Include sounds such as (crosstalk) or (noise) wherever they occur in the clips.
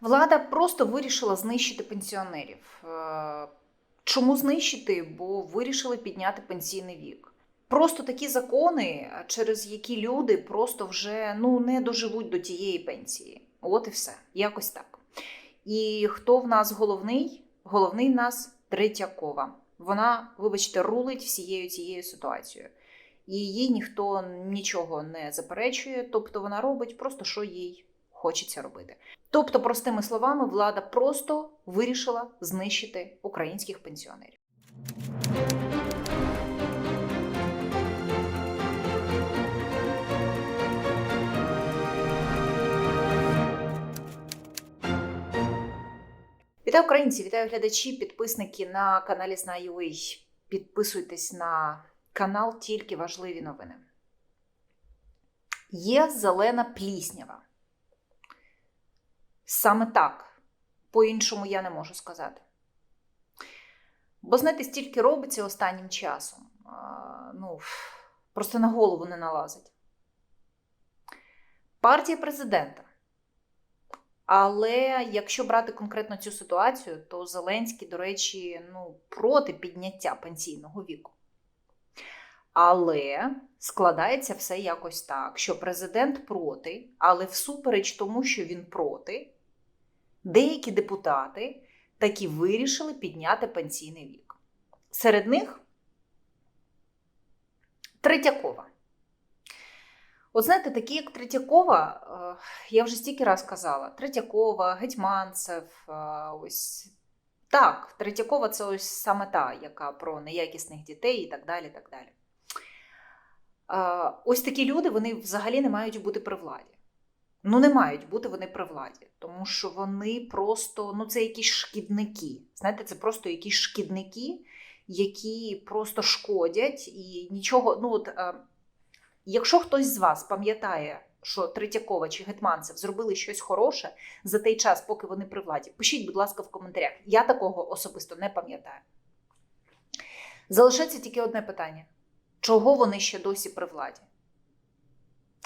Влада просто вирішила знищити пенсіонерів. Е, Чому знищити? Бо вирішили підняти пенсійний вік. Просто такі закони, через які люди просто вже ну, не доживуть до тієї пенсії. От і все. Якось так. І хто в нас головний? Головний в нас Третьякова. Вона, вибачте, рулить всією цією ситуацією. І їй ніхто нічого не заперечує, тобто вона робить просто, що їй хочеться робити. Тобто, простими словами, влада просто вирішила знищити українських пенсіонерів. Вітаю українці, вітаю глядачі, підписники на каналі Знаю.ua. Підписуйтесь на канал тільки важливі новини. Є зелена пліснява. Саме так, по-іншому я не можу сказати. Бо, знаєте, стільки робиться останнім часом. Ну, просто на голову не налазить. Партія президента. Але якщо брати конкретно цю ситуацію, то Зеленський, до речі, ну, проти підняття пенсійного віку. Але складається все якось так, що президент проти, але всупереч тому, що він проти, деякі депутати таки вирішили підняти пенсійний вік. Серед них Третьякова. От знаєте, такі як Третьякова, е, я вже стільки раз казала: Третьякова, Гетьманцев, е, ось так, Третьякова це ось саме та, яка про неякісних дітей і так далі. так далі. Е, Ось такі люди вони взагалі не мають бути при владі. Ну, не мають бути вони при владі, тому що вони просто, ну, це якісь шкідники. Знаєте, це просто якісь шкідники, які просто шкодять і нічого. Ну, от, е, якщо хтось з вас пам'ятає, що Третьякова чи Гетманцев зробили щось хороше за той час, поки вони при владі, пишіть, будь ласка, в коментарях. Я такого особисто не пам'ятаю. Залишається тільки одне питання: чого вони ще досі при владі?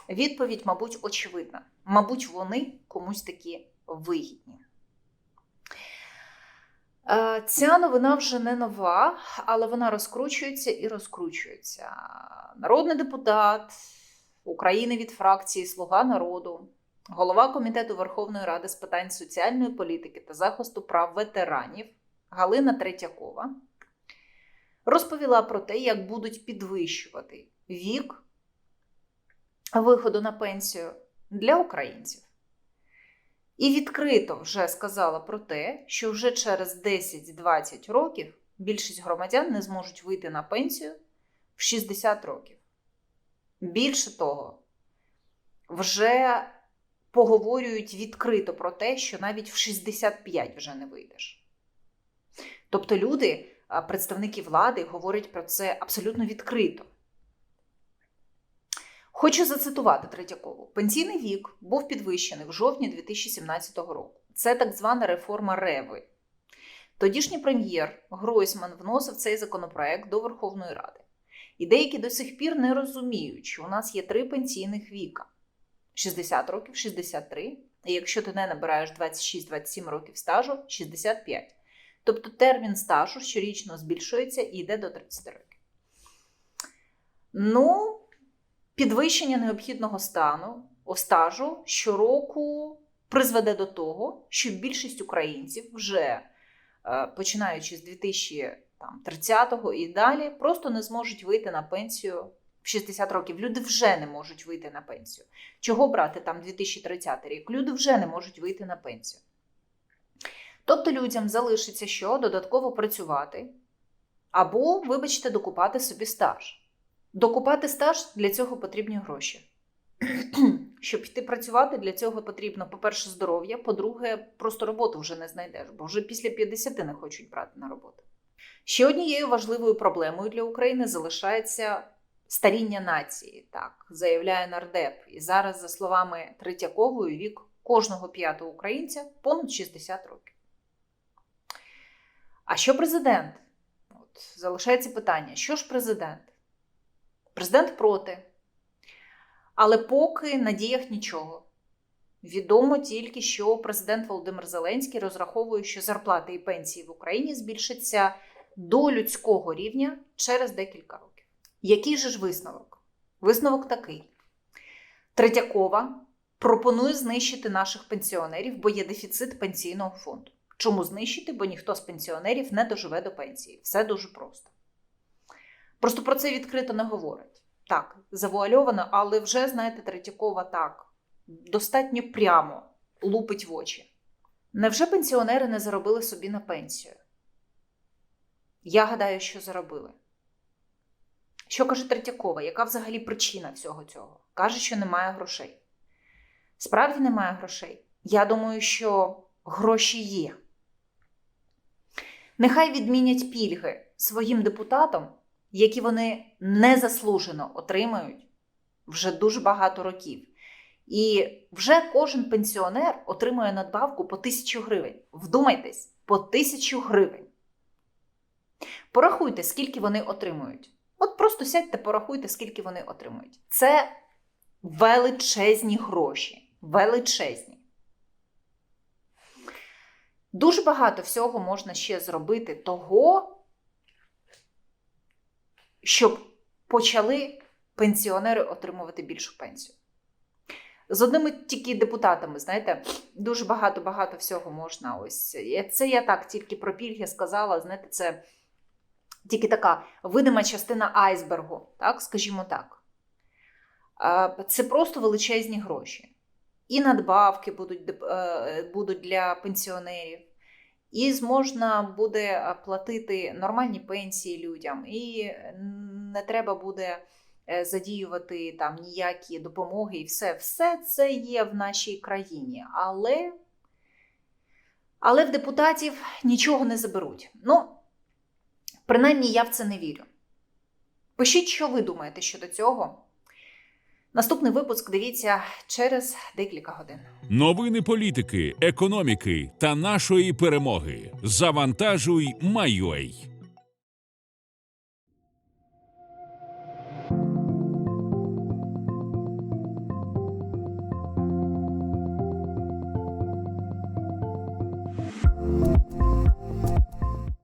Відповідь, мабуть, очевидна. Мабуть, вони комусь такі вигідні. Е, Ця новина вже не нова, але вона розкручується і розкручується. Народний депутат України від фракції Слуга народу, голова Комітету Верховної Ради з питань соціальної політики та захисту прав ветеранів Галина Третьякова розповіла про те, як будуть підвищувати вік виходу на пенсію для українців. І відкрито вже сказала про те, що вже через 10-20 років більшість громадян не зможуть вийти на пенсію в 60 років. Більше того, вже поговорюють відкрито про те, що навіть в 65 вже не вийдеш. Тобто люди, представники влади, говорять про це абсолютно відкрито. Хочу зацитувати Третьякову. Пенсійний вік був підвищений в жовтні 2017 року. Це так звана реформа Реви. Тодішній прем'єр Гройсман вносив цей законопроект до Верховної Ради. І деякі до сих пір не розуміють, що у нас є три пенсійних віка: 60 років, 63, і якщо ти не набираєш 26-27 років стажу, 65. Тобто термін стажу щорічно збільшується і йде до 30 років. Ну, підвищення необхідного стану стажу щороку призведе до того, що більшість українців вже е, починаючи з 2030-го і далі, просто не зможуть вийти на пенсію в 60 років. Люди вже не можуть вийти на пенсію. Чого брати там 2030 рік? Люди вже не можуть вийти на пенсію. Тобто людям залишиться що додатково працювати або, вибачте, докупати собі стаж. Докупати стаж для цього потрібні гроші. (clears throat) Щоб піти працювати, для цього потрібно, по-перше, здоров'я, по-друге, просто роботу вже не знайдеш, бо вже після 50 не хочуть брати на роботу. Ще однією важливою проблемою для України залишається старіння нації, так заявляє нардеп. І зараз, за словами Третьякової, вік кожного п'ятого українця понад 60 років. А що президент? От, залишається питання: що ж президент? Президент проти. Але поки на діях нічого. Відомо тільки, що президент Володимир Зеленський розраховує, що зарплати і пенсії в Україні збільшаться до людського рівня через декілька років. Який же ж висновок? Висновок такий: Третьякова пропонує знищити наших пенсіонерів, бо є дефіцит пенсійного фонду. Чому знищити? Бо ніхто з пенсіонерів не доживе до пенсії. Все дуже просто. Просто про це відкрито не говорять. Так, завуальовано, але вже, знаєте, Третьякова так достатньо прямо лупить в очі. Невже пенсіонери не заробили собі на пенсію? Я гадаю, що заробили. Що каже Третьякова? Яка взагалі причина всього цього? Каже, що немає грошей. Справді немає грошей. Я думаю, що гроші є. Нехай відмінять пільги своїм депутатам, які вони незаслужено отримають вже дуже багато років. І вже кожен пенсіонер отримує надбавку по тисячу гривень. Вдумайтесь, по тисячу гривень. Порахуйте, скільки вони отримують. От просто сядьте, порахуйте, скільки вони отримують. Це величезні гроші. Величезні. Дуже багато всього можна ще зробити того, щоб почали пенсіонери отримувати більшу пенсію. З одними тільки депутатами, знаєте, дуже багато-багато всього можна. Ось це я так тільки про пільги сказала. Знаєте, це тільки така видима частина айсбергу, так, скажімо так. Це просто величезні гроші. І надбавки будуть, е, будуть для пенсіонерів, і зможна буде платити нормальні пенсії людям, і не треба буде е, задіювати там ніякі допомоги і все. Все це є в нашій країні. Але, але в депутатів нічого не заберуть. Ну, принаймні, я в це не вірю. Пишіть, що ви думаєте щодо цього. Наступний випуск дивіться через декілька годин. Новини політики, економіки та нашої перемоги. Завантажуй, Майой.